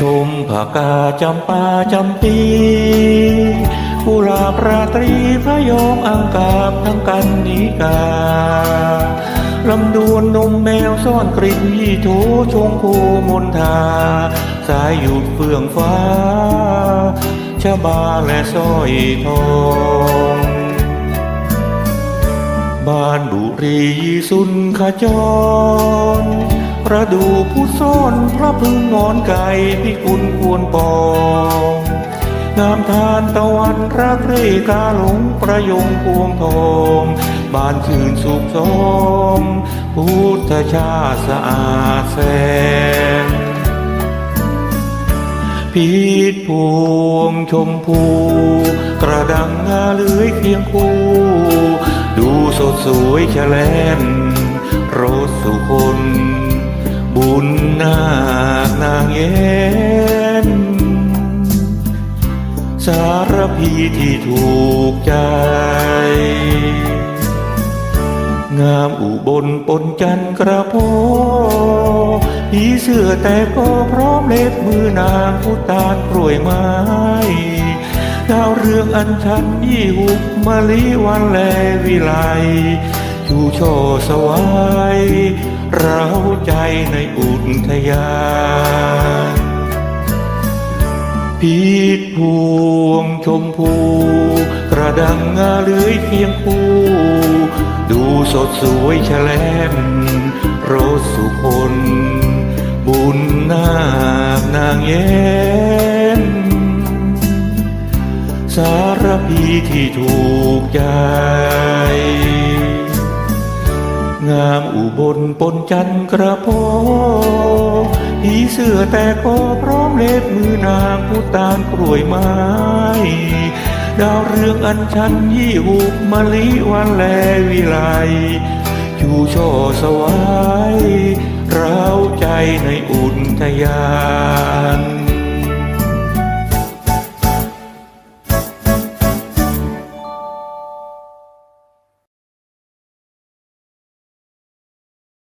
ชมผากาจำปาจำปีกุหลาบราตรีพระยองอังกาบทั้งกันนิกาลำดวนนมแมวซ่อนกลิ่นยี่โถชงโคมนทา สายหยุดเฟื่องฟ้าชะบาและสร้อยทองบ้านบุรีสุนขจร ระดูผู้ซ่อนพระพึ่งงอนไก่พิกุลควรปองงามทานตะวันรักเร่กาหลงประยงพวงทองบานชื่นสุขสมพุทธชาสะอาดแสงพีดพวงชมพู กระดังงาเลื้อยเคียงคู่ ดูสดสวยแฉลนรสสุคน นาคนางเย็น สารพีที่ถูกใจ งามอุบลปนจันกระโพผีเสื้อแต่ก็พร้อมเล็บมือนางผู้ตานกล้วยไม้ดาวเรืองอันชันยี่หุบมะลิวันแลวิไล ชูช่อสวายเราใจในอุทยานพีดพวงชมพู กระดังงาเลื้อยเคียงคู่ ดูสดสวยแฉลมรสสุคน บุญนาคนางเย็นสารพีที่ถูกใจ งามอุบลปนจันกระโพผีเสื้อแต่ก็พร้อมเล็บมือนางผู้ตานกล้วยไม้ ดาวเรืองอันชันยี่หุบมะลิวันแลวิไลชูช่อสวายเราใจในอุทยาน